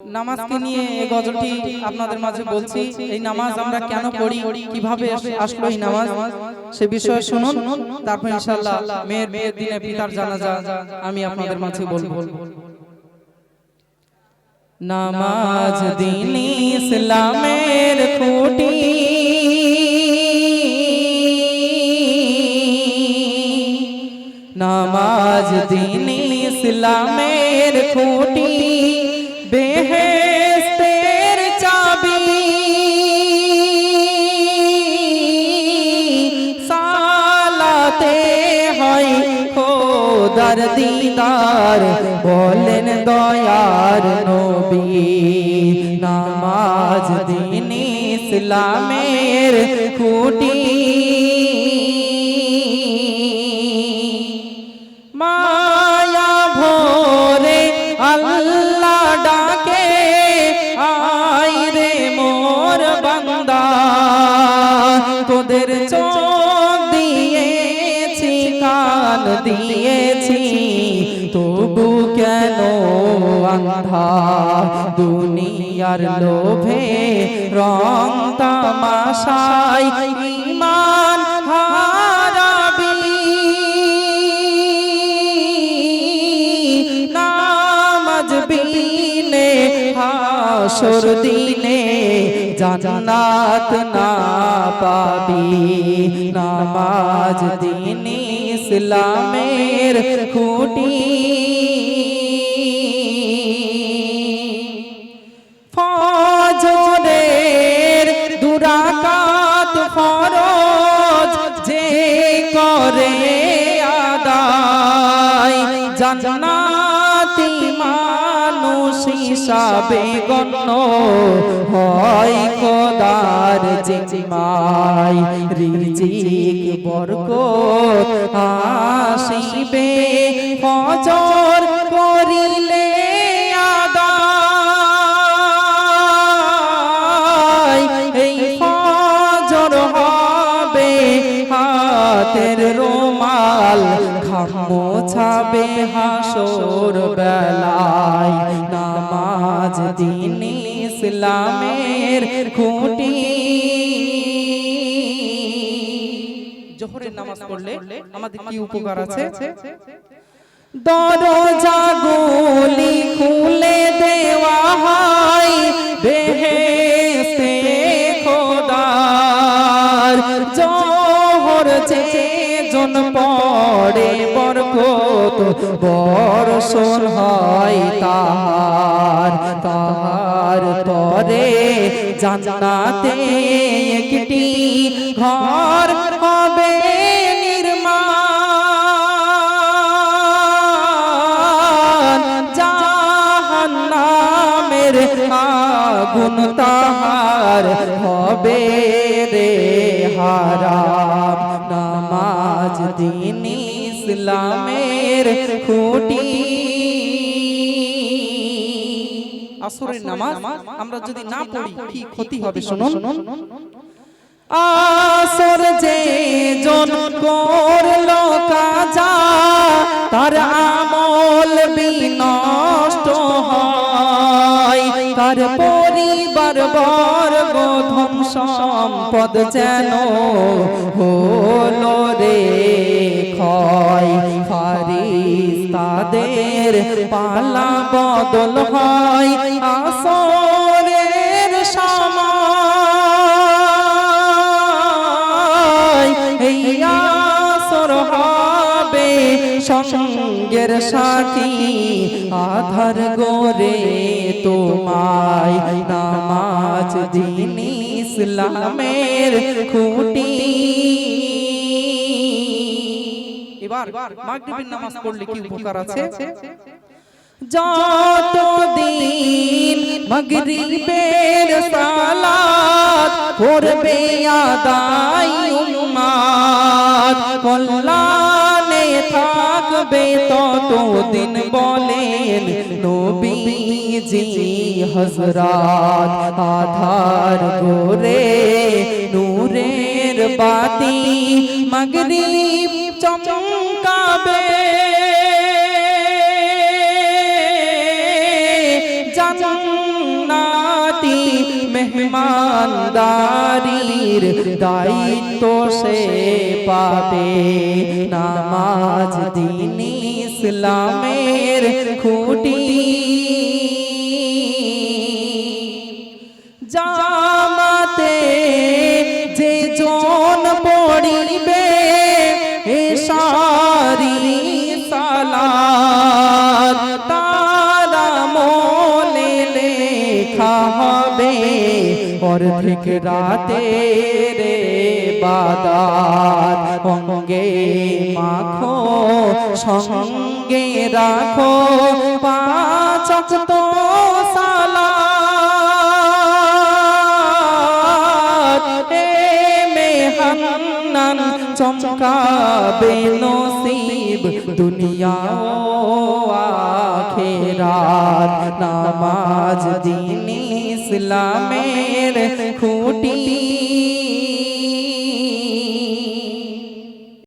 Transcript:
নামাজকে নিয়ে এই গজলটি আপনাদের মাঝে বলছি এই নামাজ আমরা কেন পড়ি কীভাবে আসলো এই নামাজ সে বিষয়ে শুনুন তারপর ইনশাআল্লাহ মেয়ের বিয়ের দিনে পিতার জানাজা আমি আপনাদের মাঝে বলব। নামাজ দিন ইসলামের খুঁটি। নামাজ দিন ইসলামের খুঁটি। খোদার দিদার বলেন দয়ার নবী নামাজ দিন ইসলামের খুঁটি। কান দিয়েছি, তবু কেন আন্ধা দুনিয়ার লোভে রং তামাশাই ইমান হারাবি। নামাজ বিনে হাসর দিনে জান্নাত না পাবি। নামাজ দিন ইসলামের খুঁটি। ফজরের দুরাকাত ফরজ যে করে আদায়। জানা হিসাবে গণ্য হয় কদার জিমাই রিজিক বরকত আসিবে ফজর খামো ছাবে হাসর বেলায়। নামাজ দিন ইসলামের খুঁটি। জোহরের নামাজ পড়লে আমাদের কি উপকার আছে? দরজা গুলি খুলে জন পড়ে বরকত বর্ষণ হয় তাহার। তাহার তরে জান্নাতে একটি ঘর হবে নির্মাণ। আগুন তাহার হবে রে হারাম। নামাজ দিন ইসলামের খুঁটি। আসরের নামাজ আমরা যদি না পড়ি কি ক্ষতি হবে শুনুন। আসর যে জন করল কাজা তার আমল বিনষ্ট হয়। তার পরিবার বর্গ ধন সম্পদ যেন হলো রে ফারিস তাদের পালা বদল হয় আসরের সময়। এই আসর হবে সঙ্গের সাথী, আধার গোরে তোমায় নামাজ দিন ইসলামের খুঁটি। এবার মাগরিবের নামাজ পড়লে কি উপকার আছে? যতদিন মগরিবের সালাত করবে আদায় নবীজি হযরত আধার গোরে নূরের বাতি মগরিব চমকাবে। জান মেহমানদারির দায়িত্ব সে পাবে। নামাজ দিন ইসলামের খুঁটি। অর্ধেক রাতে রে বাদাত অঙ্গে মাখো, সঙ্গে রাখো পাঁচ তো মেহান্নান চমকাবে নসিব দুনিয়া আখেরাত। নামাজ দিন ইসলামের খুঁটি